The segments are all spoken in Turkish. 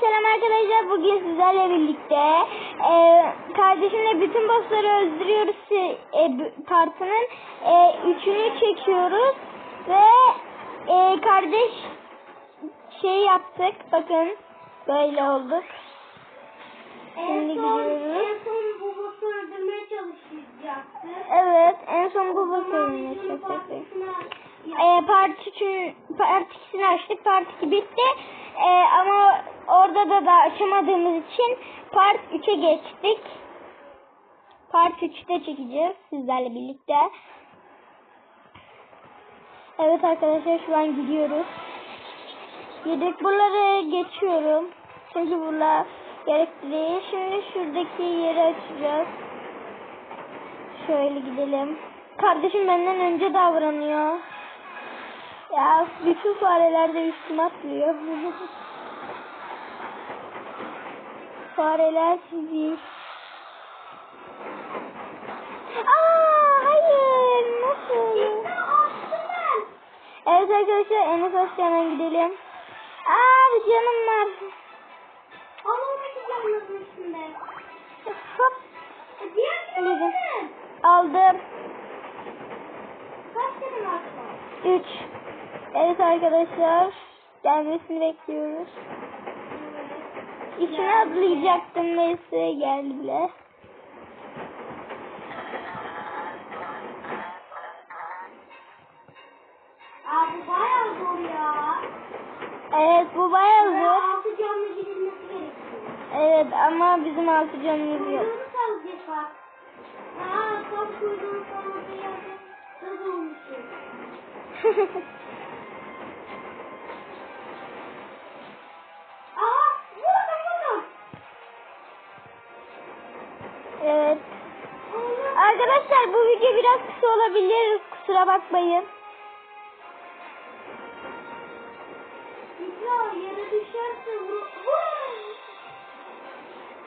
selam arkadaşlar. Bugün sizlerle birlikte e, kardeşimle bütün bossları öldürüyoruz e, bu- partinin e, üçünü çekiyoruz ve e, kardeş şey yaptık. Bakın böyle olduk. Şimdi En son, gidiyoruz. en son babası öldürmeye çalışacaktı. Evet en son bu Bizim çektik. partisine E, part 3'ün part 2'sini açtık. Part 2 bitti. E, ama orada da da açamadığımız için part 3'e geçtik. Part 3'te çekeceğiz sizlerle birlikte. Evet arkadaşlar şu an gidiyoruz. Yedik buraları geçiyorum. Çünkü buralar gerekli. Şimdi şuradaki yeri açacağız. Şöyle gidelim. Kardeşim benden önce davranıyor. Ya bütün fareler de üstüme atlıyor. Fareler sizi. Aa hayır nasıl? Evet arkadaşlar en ufak hemen gidelim. Aa bir canım var. Hop canlı aldım. Kaç tane var? 3. Evet arkadaşlar gelmesini bekliyoruz. İçine atlayacaktım neyse geldi bile. Aa bu bayağı zor ya. Evet bu bayağı zor. altı canlı gidilmesi gerekiyor. Evet ama bizim altı canımız yok. Kuyruğunu sallayacak bak. Aa tam kuyruğunu salladığı yerde söz olmuşum. evet. Arkadaşlar bu video biraz kısa olabilir. Kusura bakmayın.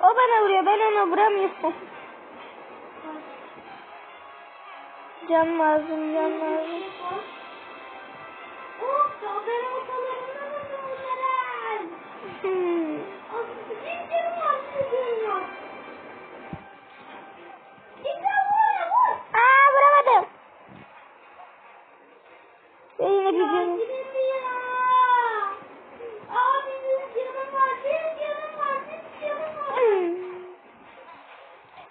O bana vuruyor ben ona vuramıyorum. Can lazım can lazım. Oh, Hmm.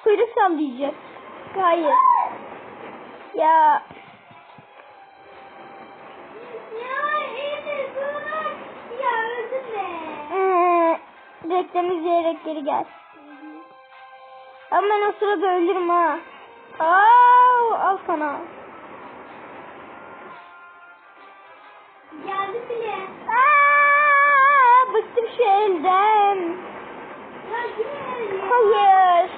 Kuyruk sallayacak. Hayır. Ya ee, reklam izleyerek geri gel. Ama ben o sırada ölürüm ha. Aa, al sana. Geldi bile. Aa, bıktım şu elden. Hayır.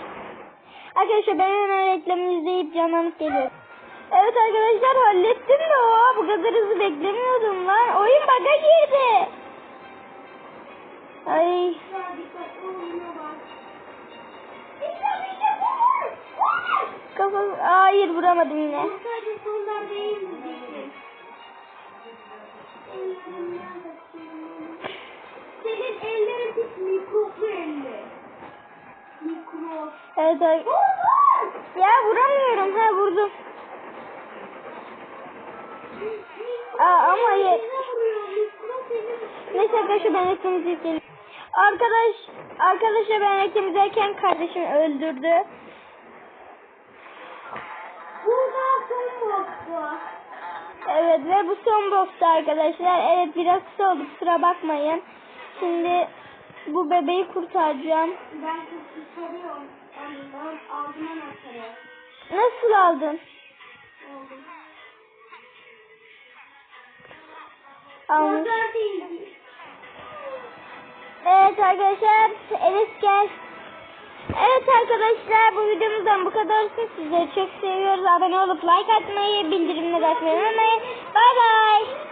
Arkadaşlar ben hemen reklamı izleyip canlanıp geliyorum. Evet arkadaşlar hallettim de o. Bu kadar hızlı beklemiyordum lan. Oyun bug'a girdi. Ay. Kafam... Hayır vuramadım yine. Bu sadece sondan değil mi Evet vur! Ya vuramıyorum. Ha vurdum. Aa, ama ye-. Neyse arkadaşlar ben izleyeyim. Arkadaş, arkadaşlar ben reklam izlerken kardeşim öldürdü. Burada son boktu. Evet ve bu son boss'tu arkadaşlar. Evet biraz kısa oldu kusura bakmayın. Şimdi bu bebeği kurtaracağım. Ben kız çıkarıyorum. Ben aldım anahtarı. Nasıl aldın? Almış. Değil. Evet arkadaşlar Enes gel. Evet arkadaşlar bu videomuzdan bu kadar. Sizleri çok seviyoruz. Abone olup like atmayı, bildirimleri açmayı unutmayın. Bay bay.